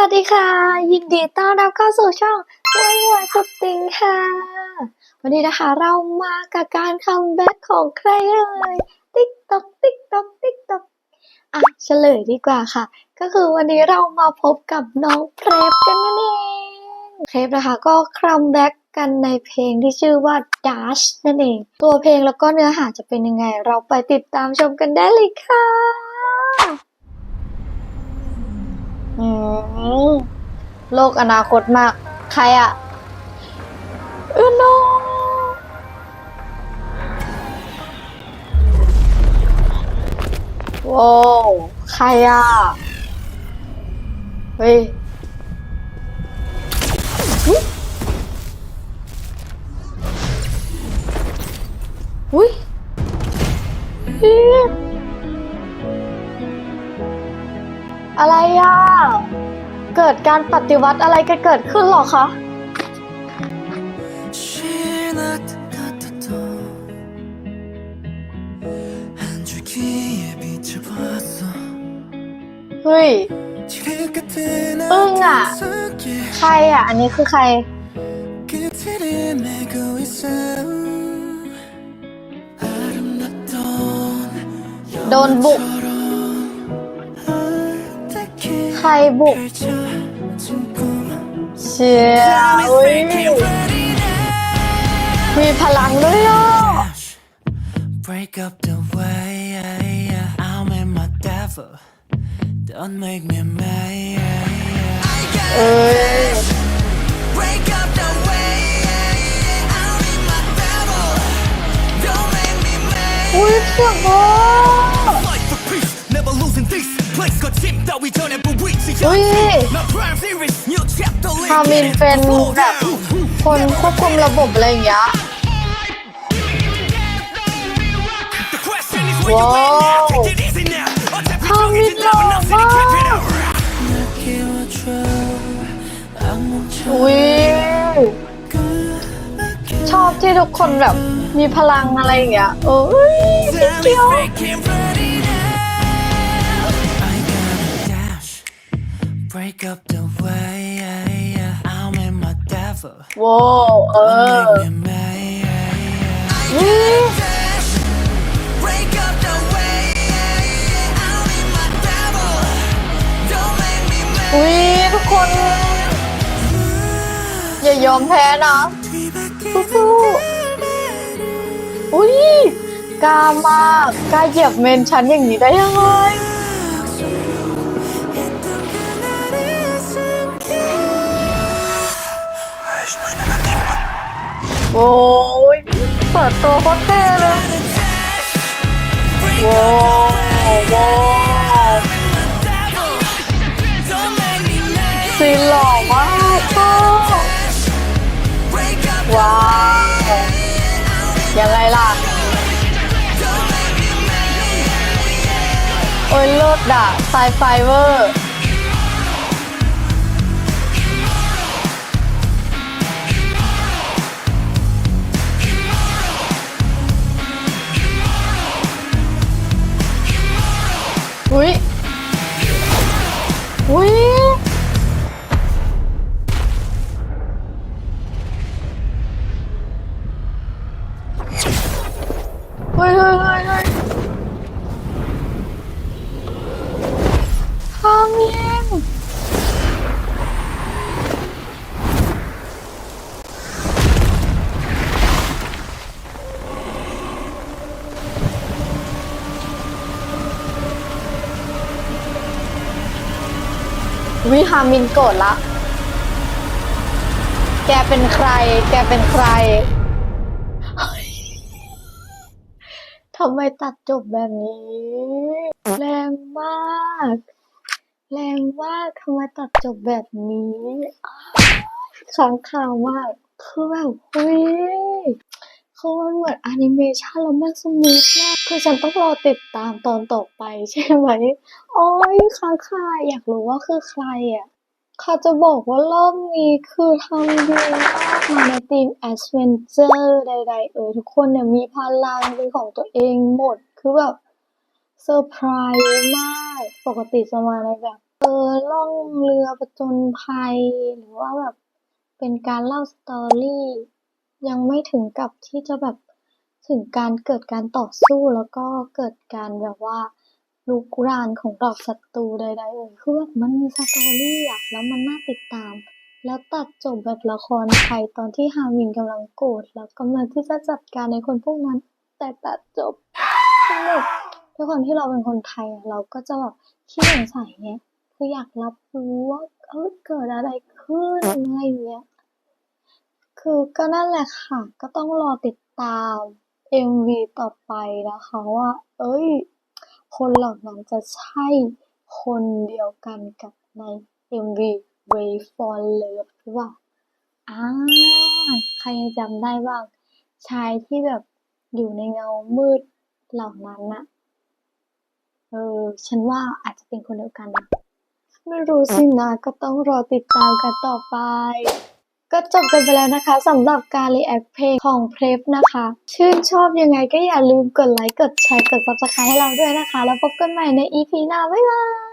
วัสดีค่ะ ยินดีต้อนรับเข้าสู่ช่องวันวันสติงค่ะ วันนี้นะคะเรามากับการคัมแบ็กของใครเอ่ยติ๊กต๊อกติ๊กต๊อกติ๊กต๊อกอะเฉลยดีกว่าค่ะ ก็คือวันนี้เรามาพบกับน้องเพรฟกันนั่นเองเพรฟนะคะก็คัมแบ็กกันในเพลงที่ชื่อว่า Dash นั่นเอง ตัวเพลงแล้วก็เนื้อหาจะเป็นยังไง เราไปติดตามชมกันได้เลยค่ะ อืมโลกอนาคตมาก ใครอะเออโนว้าวใครอะเฮ้ยอุ๊ย อะไรอะ เกิดการปฏิวัติอะไรกันเกิดขึ้นหรอคะ เฮ้ย อึ้งอะ ใครอะ อันนี้คือใคร โดนบุก 下一步。写，喂，มีพลังด้วยอ่ะ Break up the way I'm in my devil. Don't make me mad Break up the way I'm in my devil. Don't make me mad in this place got chip that we don't ever reach the young My prime series new chapter คามินเป็นแบบคนควบคุมระบบอะไรอย่างเงี้ย The question is where you at now Take it easy now I'll tap you through it now Nothing to trip it over อุ้ยชอบที่ทุกคนแบบมีพลังอะไรอย่างเงี้ยโอ้ยพี่เกียว Fake and me mad อุ้ยทุกคน อย่ายอมแพ้นะ สู้ๆอุ้ยกล้ามากกล้าเหยียบเมนฉันอย่างนี้ได้ยังไง โอ้ยเปิดตัวโคตรเท่เลยว้าวว้าวซีนหล่อมากชอบว้าวยังไงล่ะโอ้ยเลิศด่ะไซไฟเวอร์ อุ้ยเฮ้ยเฮ้ยเฮ้ยเฮ้ยทำเอง วิฮามินโกรธละ แกเป็นใคร แกเป็นใคร ทำไมตัดจบแบบนี้ แรงมาก แรงมากทำไมตัดจบแบบนี้อ้าวค้างคาวมาก คือแบบเฮ้ย คือมันเหมือนแอนิเมชันแล้วแม่งสมูทมากคือฉันต้องรอติดตามตอนต่อไปใช่ไหมโอ้ยค้างคาอยากรู้ว่าคือใครอะเขาจะบอกว่ารอบนี้คือทำดีมากมาในทีมแอดเวนเจอร์ใด ๆ เออทุกคนเนี่ยมีพลังเป็นของตัวเองหมด คือแบบเซอร์ไพรส์มาก ปกติจะมาในแบบอล่องเรือผจญภัย หรือว่าแบบเป็นการเล่าสตอรี่ ยังไม่ถึงกับที่จะแบบถึงการเกิดการต่อสู้แล้วก็เกิดการแบบว่าลุกรานของเหล่าศัตรูใดๆเอ่ยคือแบบมันมีสตอรี่อะแล้วมันน่าติดตาม แล้วตัดจบแบบละครไทยตอนที่ฮาวินกำลังโกรธแล้วกำลังที่จะจัดการในคนพวกนั้น แต่ตัดจบสนุกด้วยความที่เราเป็นคนไทยอะเราก็จะแบบขี้สงสัยไงคืออยากรับรู้ว่าเออเกิดอะไรขึ้นอะไรอย่างเงี้ย คือก็นั่นแหละค่ะ ก็ต้องรอติดตาม MV ต่อไปนะคะว่า เอ้ย คนเหล่านั้นจะใช่คนเดียวกันกับใน MV Wait for Love หรือเปล่าอ่าใครยังจำได้บ้าง ชายที่แบบอยู่ในเงามืดเหล่านั้นน่ะเออ ฉันว่าอาจจะเป็นคนเดียวกันนะไม่รู้สินะ ก็ต้องรอติดตามกันต่อไป ก็จบกันไปแล้วนะคะสำหรับการ react เพลงของเพลฟนะคะ ชื่นชอบยังไงก็อย่าลืมกดไลค์ กดแชร์ กด subscribe ให้เราด้วยนะคะ แล้วพบกันใหม่ใน EP หน้า บ๊ายบาย